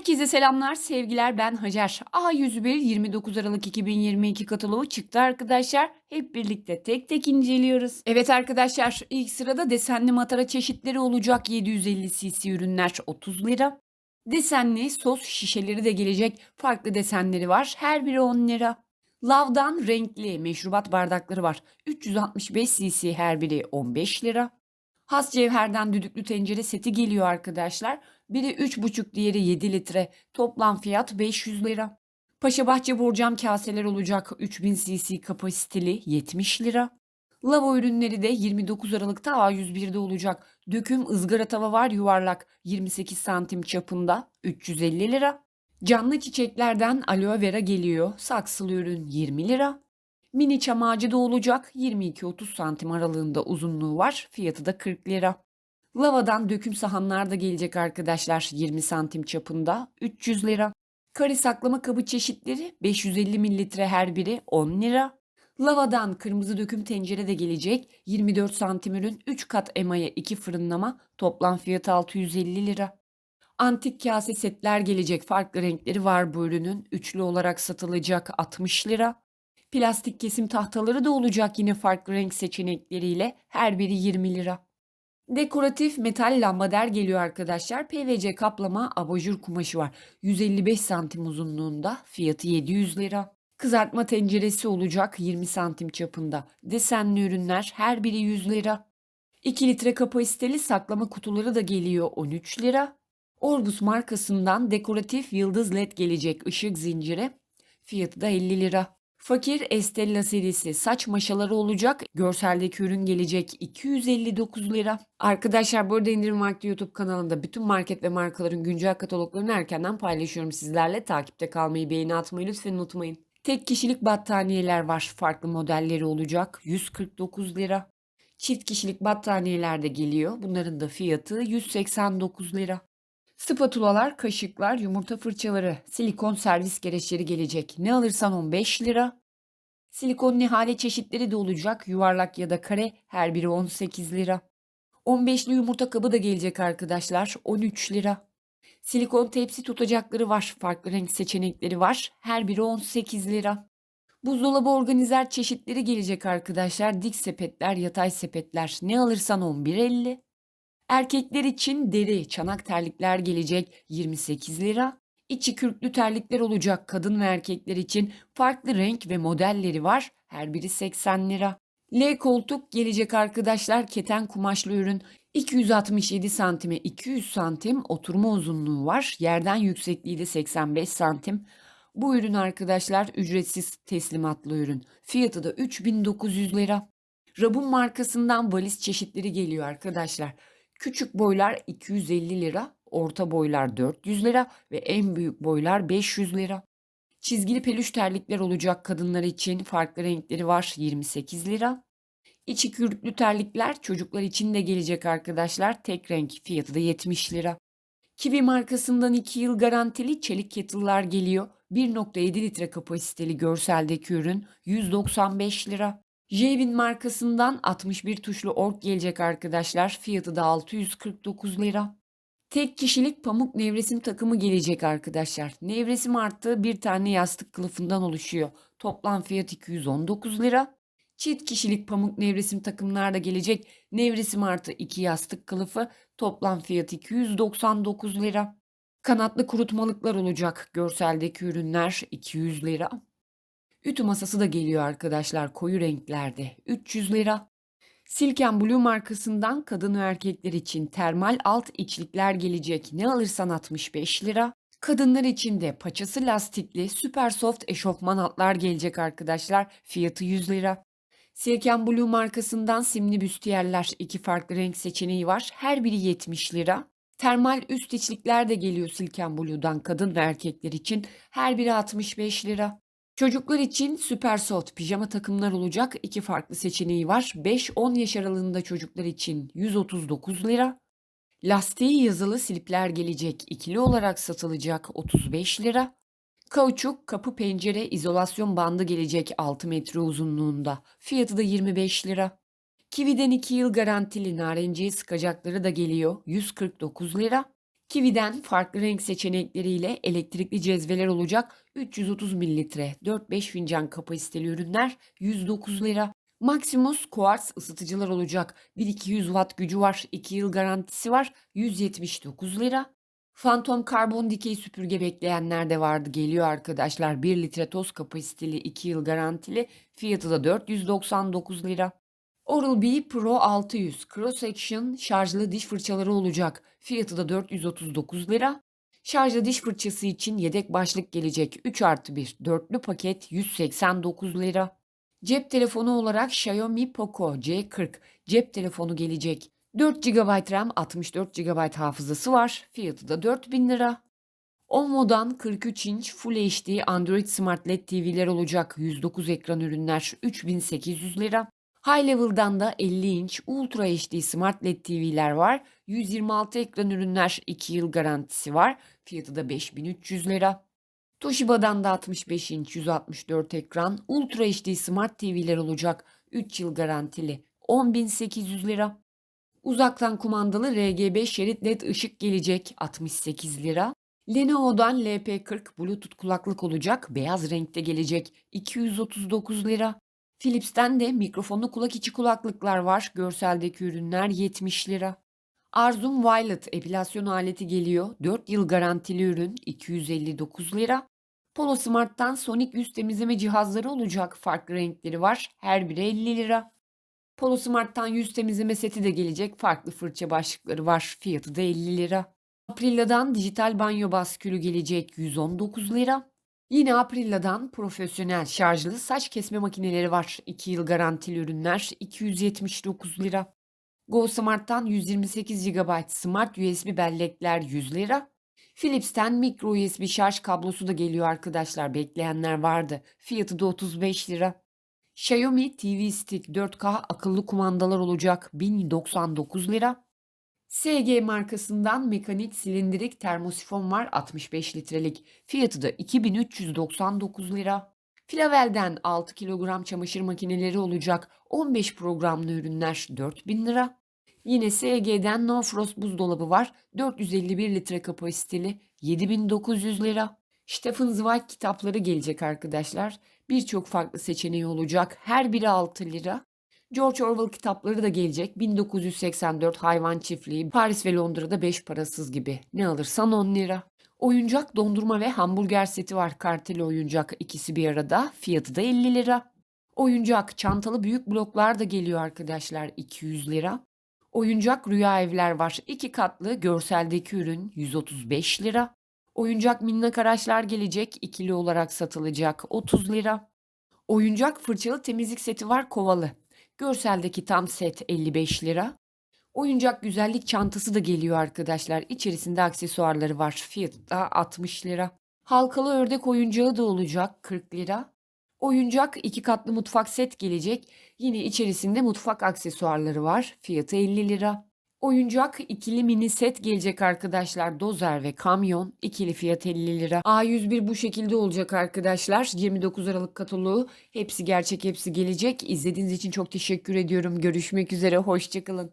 Herkese selamlar, sevgiler. Ben Hacer. A101 29 Aralık 2022 kataloğu çıktı arkadaşlar. Hep birlikte tek tek inceliyoruz. Evet arkadaşlar, ilk sırada desenli matara çeşitleri olacak 750 cc ürünler 30 lira. Desenli sos şişeleri de gelecek. Farklı desenleri var. Her biri 10 lira. Lav'dan renkli meşrubat bardakları var. 365 cc her biri 15 lira. Has cevherden düdüklü tencere seti geliyor arkadaşlar. Biri 3,5 diğeri 7 litre. Toplam fiyat 500 lira. Paşabahçe borcam kaseler olacak 3000 cc kapasiteli 70 lira. Lava ürünleri de 29 Aralık'ta A101'de olacak. Döküm ızgara tava var yuvarlak 28 santim çapında 350 lira. Canlı çiçeklerden aloe vera geliyor. Saksılı ürün 20 lira. Mini çam ağacı da olacak 22-30 santim aralığında uzunluğu var. Fiyatı da 40 lira. Lavadan döküm sahanlar da gelecek arkadaşlar 20 santim çapında 300 lira. Kare saklama kabı çeşitleri 550 mililitre her biri 10 lira. Lavadan kırmızı döküm tencere de gelecek 24 santim ürün 3 kat emaye 2 fırınlama toplam fiyatı 650 lira. Antik kase setler gelecek farklı renkleri var bu ürünün üçlü olarak satılacak 60 lira. Plastik kesim tahtaları da olacak yine farklı renk seçenekleriyle her biri 20 lira. Dekoratif metal lambader geliyor arkadaşlar. PVC kaplama abajur kumaşı var. 155 santim uzunluğunda. Fiyatı 700 lira. Kızartma tenceresi olacak 20 santim çapında. Desenli ürünler her biri 100 lira. 2 litre kapasiteli saklama kutuları da geliyor 13 lira. Orbus markasından dekoratif yıldız led gelecek ışık zinciri. Fiyatı da 50 lira. Fakir Estella serisi saç maşaları olacak. Görseldeki ürün gelecek 259 lira. Arkadaşlar bu arada indirim vakti YouTube kanalında bütün market ve markaların güncel kataloglarını erkenden paylaşıyorum sizlerle. Takipte kalmayı, beğeni atmayı lütfen unutmayın. Tek kişilik battaniyeler var. Farklı modelleri olacak. 149 lira. Çift kişilik battaniyeler de geliyor. Bunların da fiyatı 189 lira. Spatulalar, kaşıklar, yumurta fırçaları, silikon servis gereçleri gelecek. Ne alırsan 15 lira. Silikon nihale çeşitleri de olacak. Yuvarlak ya da kare her biri 18 lira. 15'li yumurta kabı da gelecek arkadaşlar. 13 lira. Silikon tepsi tutacakları var. Farklı renk seçenekleri var. Her biri 18 lira. Buzdolabı organizer çeşitleri gelecek arkadaşlar. Dik sepetler, yatay sepetler. Ne alırsan 11.50. Erkekler için deri çanak terlikler gelecek 28 lira. İçi kürklü terlikler olacak kadın ve erkekler için farklı renk ve modelleri var. Her biri 80 lira. L koltuk gelecek arkadaşlar keten kumaşlı ürün 267 santime 200 santim oturma uzunluğu var. Yerden yüksekliği de 85 santim. Bu ürün arkadaşlar ücretsiz teslimatlı ürün. Fiyatı da 3900 lira. Rabun markasından valiz çeşitleri geliyor arkadaşlar. Küçük boylar 250 lira, orta boylar 400 lira ve en büyük boylar 500 lira. Çizgili peluş terlikler olacak kadınlar için farklı renkleri var 28 lira. İçi kürklü terlikler çocuklar için de gelecek arkadaşlar. Tek renk fiyatı da 70 lira. Kiwi markasından 2 yıl garantili çelik kettle'lar geliyor. 1.7 litre kapasiteli görseldeki ürün 195 lira. Jevin markasından 61 tuşlu ork gelecek arkadaşlar. Fiyatı da 649 lira. Tek kişilik pamuk nevresim takımı gelecek arkadaşlar. Nevresim arttı bir tane yastık kılıfından oluşuyor. Toplam fiyat 219 lira. Çift kişilik pamuk nevresim takımlar da gelecek. Nevresim artı 2 yastık kılıfı. Toplam fiyat 299 lira. Kanatlı kurutmalıklar olacak. Görseldeki ürünler 200 lira. Ütü masası da geliyor arkadaşlar koyu renklerde. 300 lira. Silken Blue markasından kadın ve erkekler için termal alt içlikler gelecek. Ne alırsan 65 lira. Kadınlar için de paçası lastikli süper soft eşofman altlar gelecek arkadaşlar. Fiyatı 100 lira. Silken Blue markasından simli büstiyerler iki farklı renk seçeneği var. Her biri 70 lira. Termal üst içlikler de geliyor Silken Blue'dan kadın ve erkekler için. Her biri 65 lira. Çocuklar için süper soft pijama takımlar olacak. iki farklı seçeneği var. 5-10 yaş aralığında çocuklar için 139 lira. Lastiği yazılı slipler gelecek. ikili olarak satılacak 35 lira. Kauçuk kapı pencere izolasyon bandı gelecek 6 metre uzunluğunda. Fiyatı da 25 lira. Kiwi'den 2 yıl garantili narenciye sıkacakları da geliyor 149 lira. Kiwi'den farklı renk seçenekleriyle elektrikli cezveler olacak 330 mililitre 4-5 fincan kapasiteli ürünler 109 lira. Maximus Quartz ısıtıcılar olacak 1200 watt gücü var 2 yıl garantisi var 179 lira. Phantom karbon dikey süpürge bekleyenler de vardı geliyor arkadaşlar 1 litre toz kapasiteli 2 yıl garantili fiyatı da 499 lira. Oral-B Pro 600 Cross Action şarjlı diş fırçaları olacak. Fiyatı da 439 lira. Şarjlı diş fırçası için yedek başlık gelecek 3 artı 1 dörtlü paket 189 lira. Cep telefonu olarak Xiaomi Poco C40 cep telefonu gelecek. 4 GB RAM 64 GB hafızası var. Fiyatı da 4000 lira. Onvo'dan 43 inç Full HD Android Smart LED TV'ler olacak. 109 ekran ürünler 3800 lira. High Level'dan da 50 inç Ultra HD Smart LED TV'ler var. 126 ekran ürünler 2 yıl garantisi var. Fiyatı da 5300 lira. Toshiba'dan da 65 inç 164 ekran Ultra HD Smart TV'ler olacak. 3 yıl garantili 10.800 lira. Uzaktan kumandalı RGB şerit led ışık gelecek 68 lira. Lenovo'dan LP40 Bluetooth kulaklık olacak beyaz renkte gelecek 239 lira. Philips'ten de mikrofonlu kulak içi kulaklıklar var. Görseldeki ürünler 70 lira. Arzum Violet epilasyon aleti geliyor. 4 yıl garantili ürün 259 lira. Polo Smart'tan Sonic yüz temizleme cihazları olacak. Farklı renkleri var. Her biri 50 lira. Polo Smart'tan yüz temizleme seti de gelecek. Farklı fırça başlıkları var. Fiyatı da 50 lira. Aprilia'dan dijital banyo baskülü gelecek 119 lira. Yine Aprilia'dan profesyonel şarjlı saç kesme makineleri var. 2 yıl garantili ürünler 279 lira. Go Smart'tan 128 GB Smart USB bellekler 100 lira. Philips'ten micro USB şarj kablosu da geliyor arkadaşlar. Bekleyenler vardı. Fiyatı da 35 lira. Xiaomi TV Stick 4K akıllı kumandalar olacak 1099 lira. SG markasından mekanik silindirik termosifon var 65 litrelik. Fiyatı da 2399 lira. Flavel'den 6 kilogram çamaşır makineleri olacak 15 programlı ürünler 4000 lira. Yine SG'den No Frost buzdolabı var 451 litre kapasiteli 7900 lira. Stephen Zweig kitapları gelecek arkadaşlar. Birçok farklı seçeneği olacak. Her biri 6 lira. George Orwell kitapları da gelecek. 1984 Hayvan Çiftliği, Paris ve Londra'da 5 parasız gibi. Ne alırsan 10 lira. Oyuncak, dondurma ve hamburger seti var. Karteli oyuncak ikisi bir arada. Fiyatı da 50 lira. Oyuncak, çantalı büyük bloklar da geliyor arkadaşlar. 200 lira. Oyuncak rüya evler var. 2 katlı görseldeki ürün 135 lira. Oyuncak minnak araçlar gelecek. ikili olarak satılacak. 30 lira. Oyuncak fırçalı temizlik seti var kovalı. Görseldeki tam set 55 lira. Oyuncak güzellik çantası da geliyor arkadaşlar. İçerisinde aksesuarları var. Fiyatı da 60 lira. Halkalı ördek oyuncağı da olacak 40 lira. Oyuncak iki katlı mutfak set gelecek. Yine içerisinde mutfak aksesuarları var. Fiyatı 50 lira. Oyuncak ikili mini set gelecek arkadaşlar. Dozer ve kamyon ikili fiyat 50 lira. A101 bu şekilde olacak arkadaşlar. 29 Aralık kataloğu. Hepsi gerçek hepsi gelecek. İzlediğiniz için çok teşekkür ediyorum. Görüşmek üzere. Hoşçakalın.